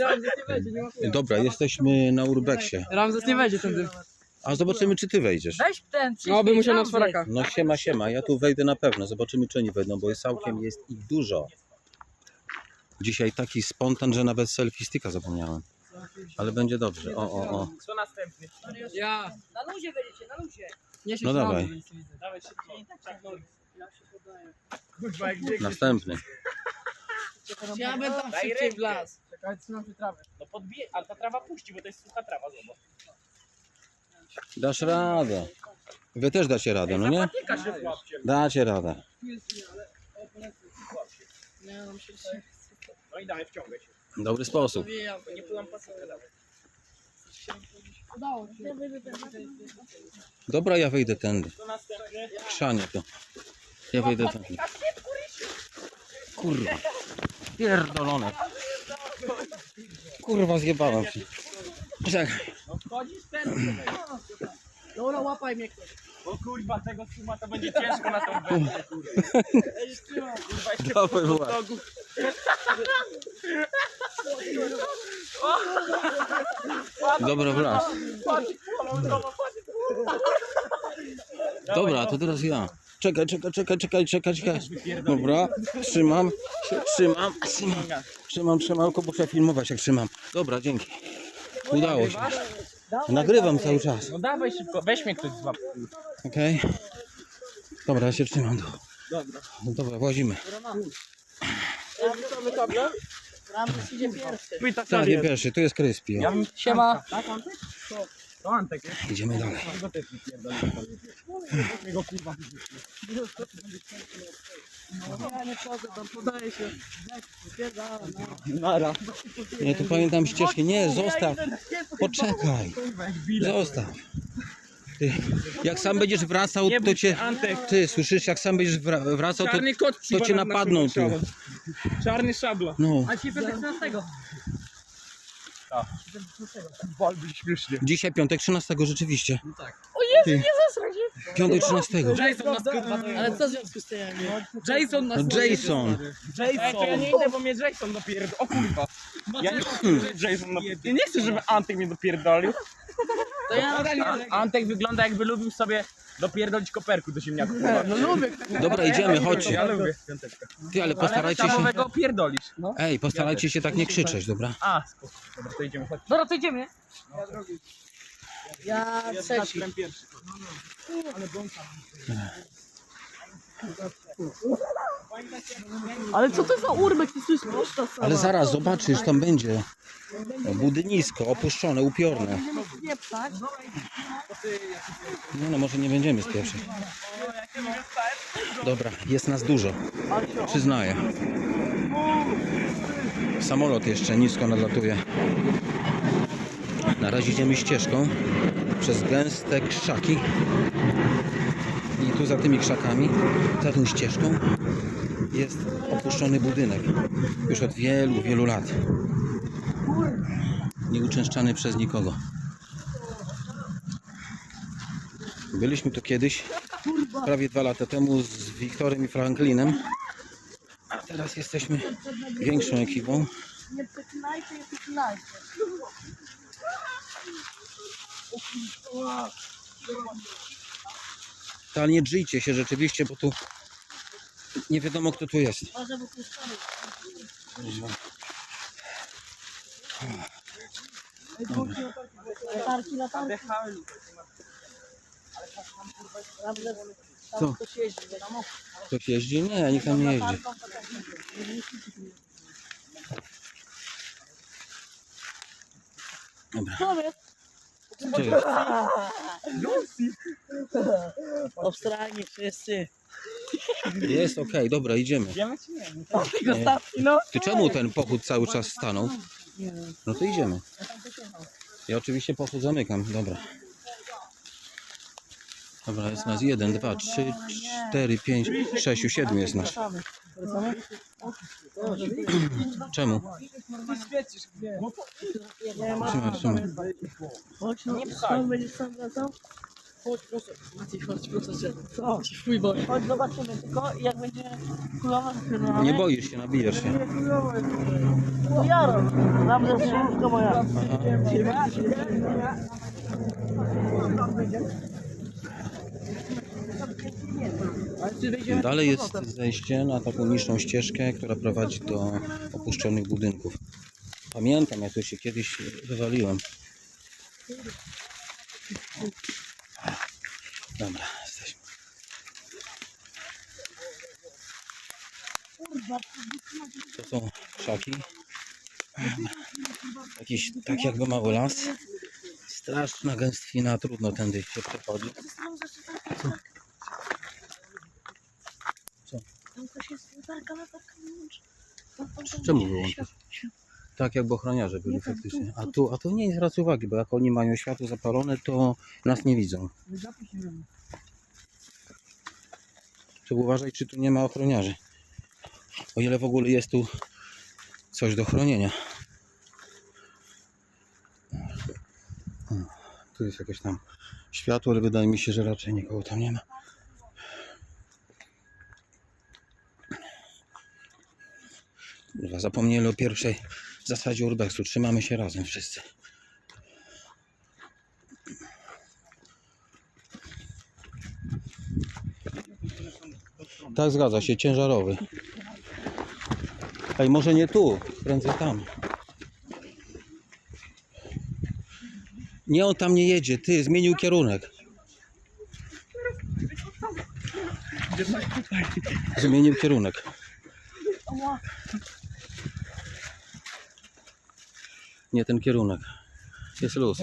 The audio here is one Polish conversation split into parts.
Ramzes nie wejdzie, nie ma chuja. Dobra, jesteśmy na Urbexie. Ramzes nie wejdzie tędy. A zobaczymy, czy ty wejdziesz. Weź ten, No, by musiał na czworaka. No siema, siema, ja tu wejdę na pewno. Zobaczymy, czy oni wejdą, bo jest całkiem jest ich dużo. Dzisiaj taki spontan, że nawet selfie sticka zapomniałem. Ale będzie dobrze. O, o, o. Kto następny? Ja. Na luzie będziecie, na luzie. Nie się No dawaj. Dawaj szybko. Następny. Ja będę tam Daj szybciej rękę. w las. Czekaj, trzymam się trawę. No podbije, ale ta trawa puści, bo to jest sucha trawa, zobacz. Dasz radę. Wy też dacie radę, no nie? Zapatyka się złapcie. Dacie radę. Nie, no No i dawaj, wciągaj się. Dobry sposób. To nie dawaj. Udało się. Dobra, ja wejdę tędy. Następny? Chrzanie to. Ja wejdę tędy. Kurwa. Pierdolone. Kurwa, zjebałem się. Czekaj. No wchodzisz ten. Dobra, łapaj mnie ktoś. O kurwa, tego suma to będzie ciężko na tą wędkę, kurwa. Kurwa, jeszcze Dawaj, po progu. Dobra, w las. Dobra, to teraz ja. Czekaj, czekaj, czekaj, czekaj, czekaj, czekaj. Dobra, trzymam, trzymam, trzymam, trzymam, trzymam, tylko muszę filmować jak trzymam. Dobra, dzięki. Udało się. Nagrywam cały czas, No dawaj szybko, weź mnie ktoś złap. okej? Dobra, ja się trzymam. tu. No Dobra, włazimy. Ramzes idzie pierwszy. Tak, nie pierwszy, tu jest Kryspy. Ja bym... Siema. To Antek, nie? Idziemy dalej. Ja no. Nara. Nie, tu pamiętam ścieżkę. Nie, zostaw. Poczekaj. Zostaw. Ty, jak sam będziesz wracał, Nie to cię... Ty, słyszysz, jak sam będziesz wra- wracał, to, to cię napadną tu. Czarny szabla. No, A ci piątek 13. Walby śmiesznie. dzisiaj piątek 13 rzeczywiście. O Jezu, nie zasraj się. Piątek 13. Jason nas kurwa Ale co w związku z tym? Jason nas No Jason. Jason. to ja nie idę, bo mnie Jason dopierdolił. O kurwa. Ja nie chcę, że Jason dopierdolił. Ja nie chcę, żeby Antek mnie dopierdolił. To ja An- Antek wygląda jakby lubił sobie dopierdolić koperku do ziemniaków. No lubię. Dobra, idziemy, Ja chodźcie. lubię. Ty, ale Ale postarajcie się... szamowego opierdolisz. Ej, postarajcie się tak nie krzyczeć, dobra? A, spoko. Dobra, to idziemy. Chodź. Dobra, to idziemy. Ja trzeci. Ale co to za urbek? To jest prosta sama. Ale zaraz zobaczysz, tam będzie budynisko opuszczone, upiorne. Nie pchać. Nie no, może nie będziemy spieszyć. Dobra, jest nas dużo. Przyznaję. Samolot jeszcze nisko nadlatuje. Na razie idziemy ścieżką przez gęste krzaki. Tu za tymi krzakami, za tą ścieżką jest opuszczony budynek. Już od wielu, wielu lat. Nieuczęszczany przez nikogo. Byliśmy tu kiedyś, prawie dwa lata temu z Wiktorem i Franklinem. A teraz jesteśmy większą ekipą. Nie przeklinajcie, nie przeklinajcie. To ale nie drzyjcie się rzeczywiście, bo tu nie wiadomo kto tu jest. Co? ktoś jeździ? Nie, nikt tam nie jeździ. Dobra, Co jest? wszyscy. Jest okej, dobra, idziemy. Idziemy czy nie? Nie. No. Ty czemu ten pochód cały czas stanął? No to idziemy. Ja oczywiście pochód zamykam, dobra. Dobra, jest nas jeden, dwa, trzy, cztery, pięć, sześciu, siedmiu jest nas. Czemu? Trzymaj, trzymaj. Chodź, no, skąd będziesz sam wracał? Chodź proszę, Maciej, chodź proszę cię. Co? Ci chuj boję. Chodź zobaczymy tylko i jak będzie zakrywamy. Nie boisz się, nabijasz się. To ja robię. Naprawdę słówko moja. Wejdziemy Dalej jest zejście na taką niższą ścieżkę, która prowadzi do opuszczonych budynków. Pamiętam, jak tu się kiedyś wywaliłem. Dobra, jesteśmy. To są krzaki. Jakiś tak jakby mały las. Straszna gęstwina, trudno tędy się przechodzi. Jest wyłącz. Czemu wyłączyć? Tak, jakby ochroniarze byli faktycznie. A tu, a tu nie zwraca uwagi, bo jak oni mają światło zapalone, to nas nie widzą. Trzeba uważać, czy tu nie ma ochroniarzy. O ile w ogóle jest tu coś do chronienia. Tu jest jakieś tam światło, ale wydaje mi się, że raczej nikogo tam nie ma. Zapomnieli o pierwszej zasadzie urbexu. Trzymamy się razem wszyscy. Tak, zgadza się, ciężarowy. Ej, może nie tu, prędzej tam. Nie, on tam nie jedzie, ty, zmienił kierunek. Zmienił kierunek. Nie ten kierunek. Jest luz.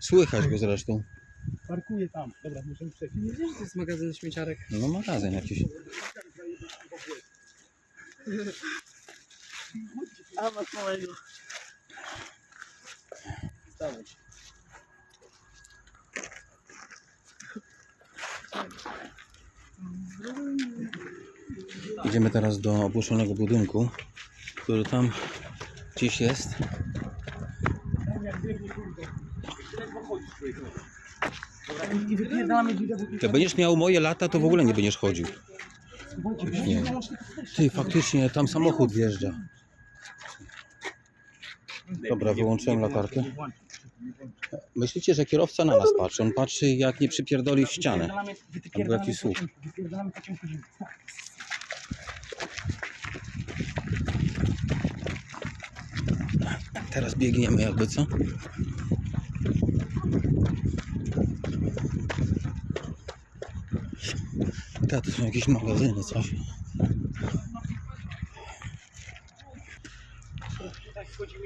Słychać go zresztą. Parkuje tam. Dobra, możemy przejść. Nie wiesz, że to jest magazyn śmieciarek. No magazyn jakiś. A masz małego. Idziemy teraz do opuszczonego budynku, który tam gdzieś jest. Jak będziesz miał moje lata, to w ogóle nie będziesz chodził. Nie. Ty, faktycznie, tam samochód wjeżdża. Dobra, wyłączyłem latarkę. Myślicie, że kierowca na nas patrzy? On patrzy, jak nie przypierdoli w ścianę. Albo jakiś. Wypierdalamy pociąg chodzimy. Teraz biegniemy jakby, co? Tak, to są jakieś magazyny, coś.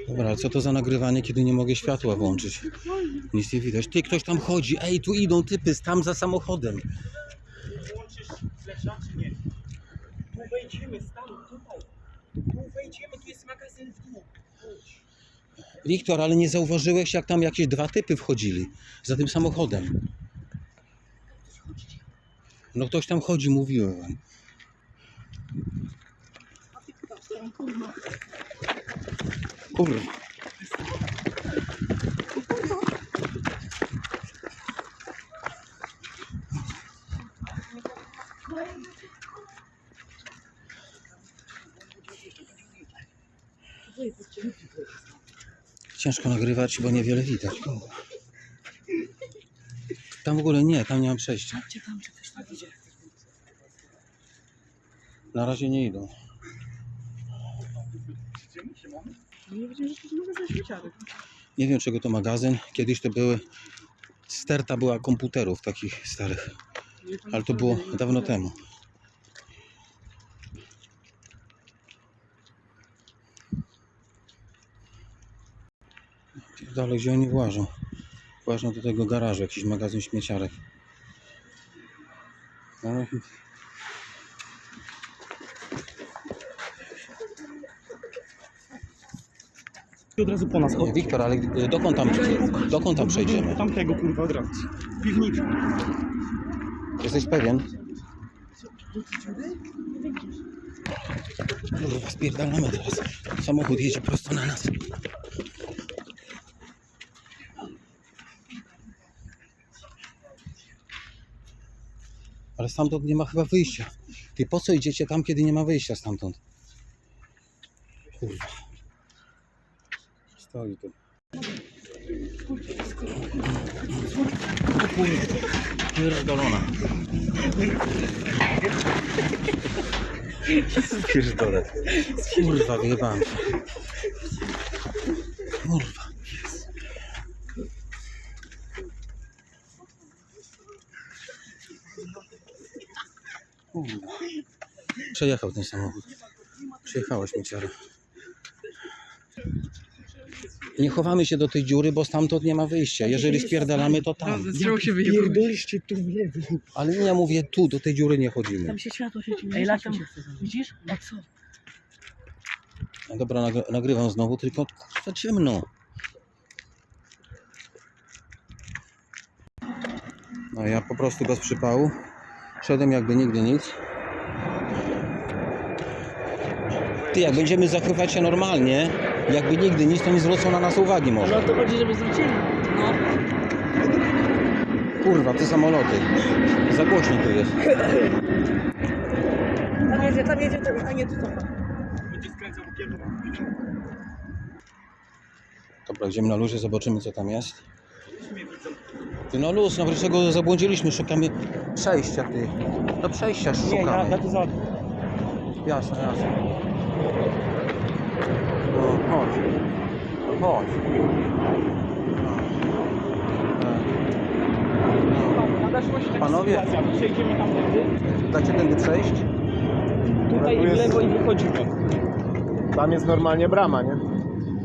Dobra, ale co to za nagrywanie, kiedy nie mogę światła włączyć? Nic nie widać. Ty, ktoś tam chodzi. Ej, tu idą typy, tam za samochodem. Włączysz flesza, czy nie? Tu wejdziemy, stan, tutaj. Tu wejdziemy, tu jest magazyn w dół. Chodź. Wiktor, ale nie zauważyłeś, jak tam jakieś dwa typy wchodzili za tym samochodem. No ktoś tam chodzi, mówiłem wam. Kurwa. Ciężko nagrywać, bo niewiele widać. kurwa. Tam w ogóle nie, tam nie mam przejścia. Na razie nie idą. No nie wiedziałem, że to jest magazyn śmieciarek. Nie wiem czego to magazyn. Kiedyś to były. Sterta była komputerów takich starych. Ale to było dawno temu. Dalej gdzie oni włażą? Włażą do tego garażu, jakiś magazyn śmieciarek. No, I od razu po nas. O, Wiktor, ale y, dokąd tam, dokąd tam przejdziemy? Tamtego kurwa od razu. Piwniczy. Jesteś pewien? Kurwa, spierdalamy teraz. Samochód jedzie prosto na nas. Ale stamtąd nie ma chyba wyjścia. Ty po co idziecie tam, kiedy nie ma wyjścia stamtąd? Kurwa. Stoi tu. Pierdolona. Pierdolę. Kurwa, wyjebałem się. Kurwa. Przejechał ten samochód. Przejechałeś mi Nie chowamy się do tej dziury, bo stamtąd nie ma wyjścia. Jeżeli spierdalamy, to tam. Wyjebał. Pierdoliście tu w lewo. Ale nie, ja mówię tu, do tej dziury nie chodzimy. Tam się światło świeci. Ej, latam. Widzisz? A co? No Dobra, nagry- nagrywam znowu, tylko kurwa ciemno. No ja po prostu bez przypału. Szedłem jakby nigdy nic. Ty, jak będziemy zachowywać się normalnie, jakby nigdy nic, to nie zwrócą na nas uwagi może. o to chodzi, żeby zwrócili. No. Kurwa, te samoloty. Za głośno tu jest. Tam jedzie, tam jedzie, tam, a nie tu cofa. Będzie skręcał w kierunku. Dobra, idziemy na luzie, zobaczymy co tam jest. Ty no luz, no dlaczego zabłądziliśmy, szukamy przejścia ty. Do przejścia Nie, ja, szukamy. ja tu za... Jasne, jasne. No, chodź. Chodź. No. Nadarzyła się taka Panowie. sytuacja. Przejdziemy tam tędy, Dacie tędy przejść? tutaj tu w jest- lewo i wychodzimy. Tam jest normalnie brama, nie?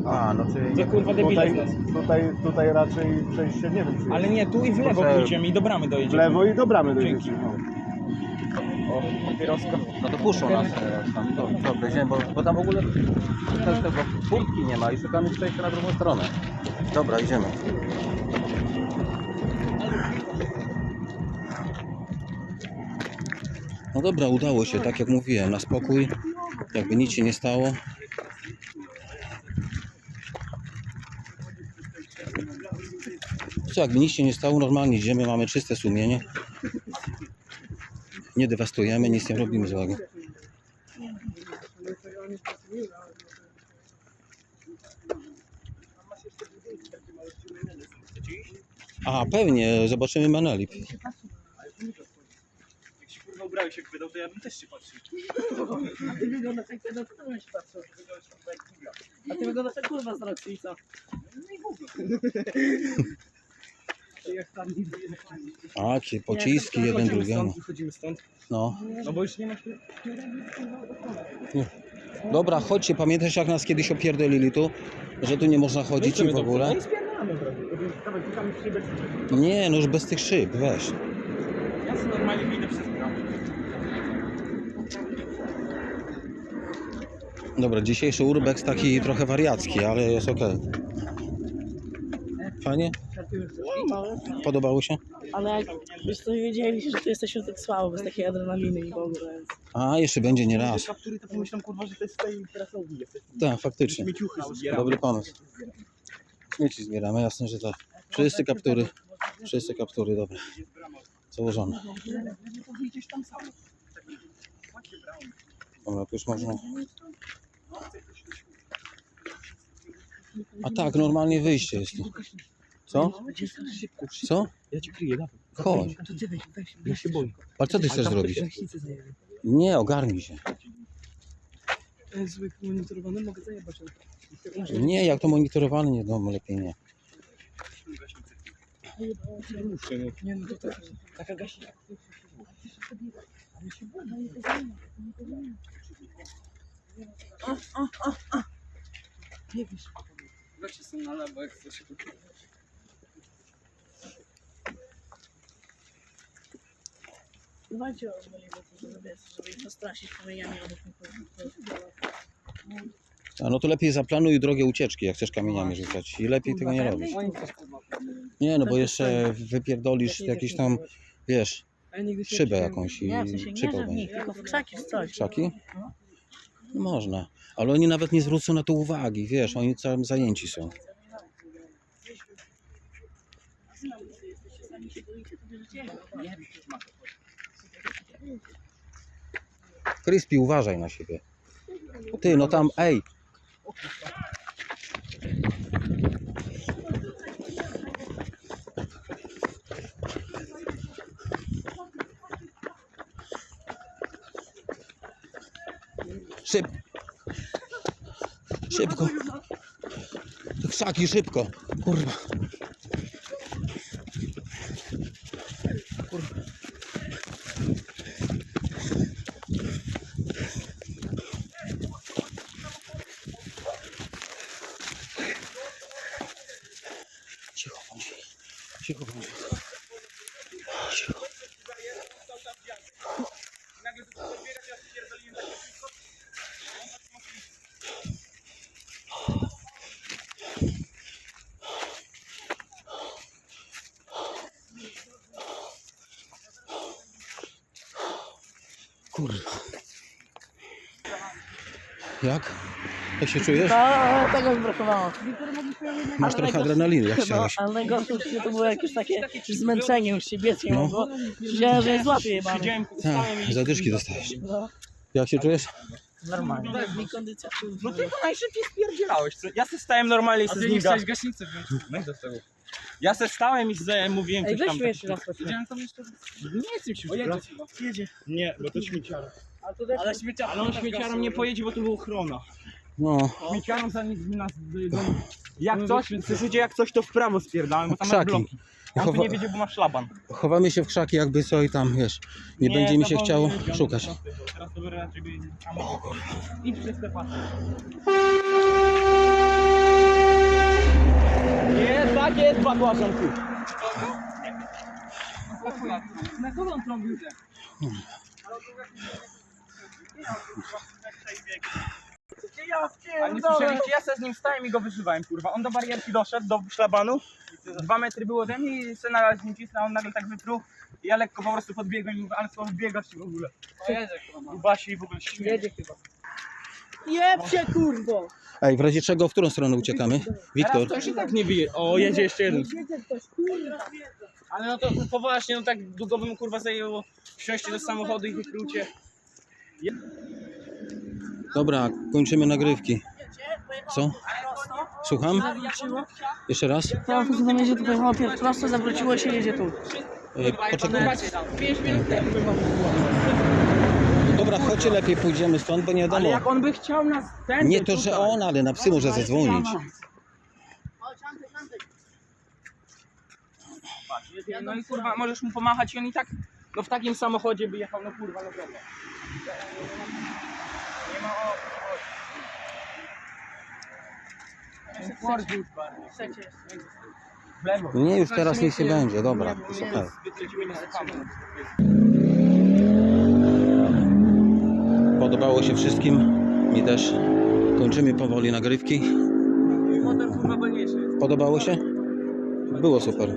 A, no czyli... Za kurwa debile Tutaj, z nas. tutaj, tutaj raczej przejście nie wiem. czy Ale nie, tu i w lewo pójdziemy i do bramy W dojedziemy. lewo i do bramy Dzięki. dojdziecie. No. Papieroska. No to puszczą nas teraz tam. Dobra, dobra, idziemy, bo, bo tam w ogóle też tego furtki nie ma i szukamy przejścia na drugą stronę. Dobra, idziemy. No dobra, udało się, tak jak mówiłem, na spokój, jakby nic się nie stało. Co, jakby nic się nie stało, normalnie idziemy, mamy czyste sumienie. Nie dewastujemy, nic nie robimy złego. A, pewnie, zobaczymy się kurwa ubrałeś jak wydał, to ja bym też się patrzył. A ty wyglądasz jak ten, to bym się patrzył. A ty wyglądasz jak kurwa z Roxy i co? A, ci pociski jeden drugiemu. Wychodzimy stąd. No. No bo już nie masz... Dobra, chodźcie, pamiętasz jak nas kiedyś opierdolili tu? Że tu nie można chodzić i w ogóle? No. Nie, no już bez tych szyb, weź. Ja sobie normalnie wyjdę przez bramę. Dobra, dzisiejszy urbex taki trochę wariacki, ale jest okej. Fajnie? Podobało się? Ale jak byś to wiedzieli, że tu jesteśmy tak słabo, bez takiej adrenaliny i w ogóle. Więc... A, jeszcze będzie nie raz. Kaptury to pomyślą kurwa, że to jest terasowi jesteś. Tak, faktycznie. Śmieciuchy. Dobry pomysł. Śmieci zbieramy, jasne, że tak. Wszyscy kaptury. Wszyscy kaptury, dobra. Założone. Dobra, już można. A tak, normalnie wyjście jest tu. Co? Co? Ja cię kryję, dawaj. Chodź. A to ty weź, weź. Ja się boję. Ale co ty chcesz zrobić? Nie, ogarnij się. Zwykły monitorowany mogę zajebać. Nie, jak to monitorowane, nie, no lepiej nie. Muszę, no. Nie no, to tak, taka gaśnica. Biegniesz. Weźcie sobie na lewo, jak chcesz. Dbajcie o moje żeby, żeby ich zastraszyć kamieniami A no to lepiej zaplanuj drogę ucieczki, jak chcesz kamieniami rzucać. I lepiej tego nie robić. Też kurwa. Nie, no bo jeszcze wypierdolisz jakiś tam, wiesz, szybę nie jakąś i Nie, w sensie nie, przypał że w nich, będzie. tylko w krzaki, w coś. Krzaki? No Można, ale oni nawet nie zwrócą na to uwagi, wiesz, oni całym zajęci są. Crispy, uważaj na siebie. Ty, no tam, ej. Szyb. Szybko. Krzaki, szybko. Kurwa. Kurwa. Jak? Jak się czujesz? No, tego mi brakowało. Masz trochę adrenaliny, jak No, chciałeś. ale najgorsze to było jakieś takie zmęczenie, już się biec nie No. mogło. Wiedziałem, że jest łapie jebany. Siedziałem, Tak, zadyszki dostałeś. No, Jak się czujesz? normalnie. Tak, mi kondycja. No ty to najszybciej spierdzielałeś. co? Ja se stałem normalnie i A se ty z nie chciałeś ga- gaśnicę wziąć? No i do tego. Ja se stałem i z mówiłem Ej, coś tam. weźmy jeszcze raz to Widziałem tam jeszcze... Nie chcę ci O, jedzie Jedzie. Nie, bo to śmieciara. Ale śmiecia... Ale on śmieciarą nie pojedzie, bo to był ochrona. No, Śmieciarą za nic nas... do- Jak coś, słyszycie jak coś to w prawo spierdałem, bo tam masz krzaki. bloki. On tu Chowa- nie wiedział, bo ma szlaban. chowamy się w krzaki jakby co i tam, wiesz, nie, będzie mi się chciało szukać. Teraz to raczej by... Idź przez te pasy. Nie, tak jest bakłażan tu. Na kogo on trąbił? A nie słyszeliście? Ja se z nim stałem i go wyzywałem, kurwa. On do barierki doszedł, do szlabanu. Dwa metry było ode mnie i se na nim cisnął, on nagle tak wypruł. I ja lekko po prostu podbiegłem i mówię, ale co biegasz w ogóle. O, jedzie chyba. I Basi w ogóle śmieje. Jedzie chyba. Jebcie kurwo! Ej, w razie czego, w którą stronę uciekamy? Wiktor, Teraz to już i tak nie wyje. O, jedzie jeszcze jeden. Jedzie ktoś, kurwa! Ale no to poważnie, no tak długo bym kurwa zajęło wsiąść do samochodu i wyklucie. dobra, kończymy nagrywki. Co? Słucham? Jeszcze raz? Ja po prostu jedzie tutaj najpierw prosto, zawróciło się jedzie tu. Ej, poczekaj. Dobra, chodźcie lepiej pójdziemy stąd, bo nie Ale wiadomo. jak on by chciał nas ten. Nie to, że on, ale na psy może zadzwonić. No i kurwa, możesz mu pomachać i on i tak, no w takim samochodzie by jechał, no kurwa, no dobra. Nie ma o... Chcecie. W lewo. Nie, już teraz niech się będzie, dobra, słuchaj. Wylecimy na. Podobało się wszystkim, mi też. Kończymy powoli nagrywki. Podobało się? Było super.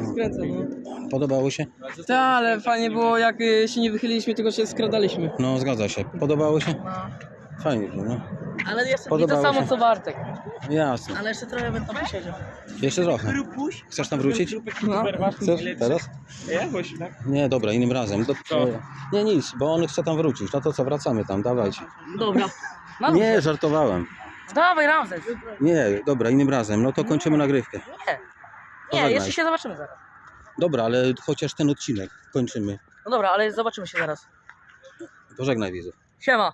No. Podobało się? Tak, ale fajnie było jak y, się nie wychyliliśmy, tylko się skradaliśmy. No, zgadza się. Podobało się? no. Fajnie, no. Ale jeszcze, I to Podobało samo się? co Bartek. Jasne. ale jeszcze trochę będę tam posiedział. Jeszcze trochę. Chcesz tam wrócić? No. Chcesz teraz? Jakoś, tak? Nie, dobra, innym razem. Do... Co? Nie, nic, bo on chce tam wrócić. No to co, wracamy tam, dawajcie. Dobra. No, Nie, żartowałem. Dawaj Ramzes. Nie, dobra, innym razem. No to kończymy nagrywkę. Nie, Pożegnaj. jeszcze się zobaczymy zaraz. Dobra, ale chociaż ten odcinek kończymy. No dobra, ale zobaczymy się zaraz. Pożegnaj widzów. Siema.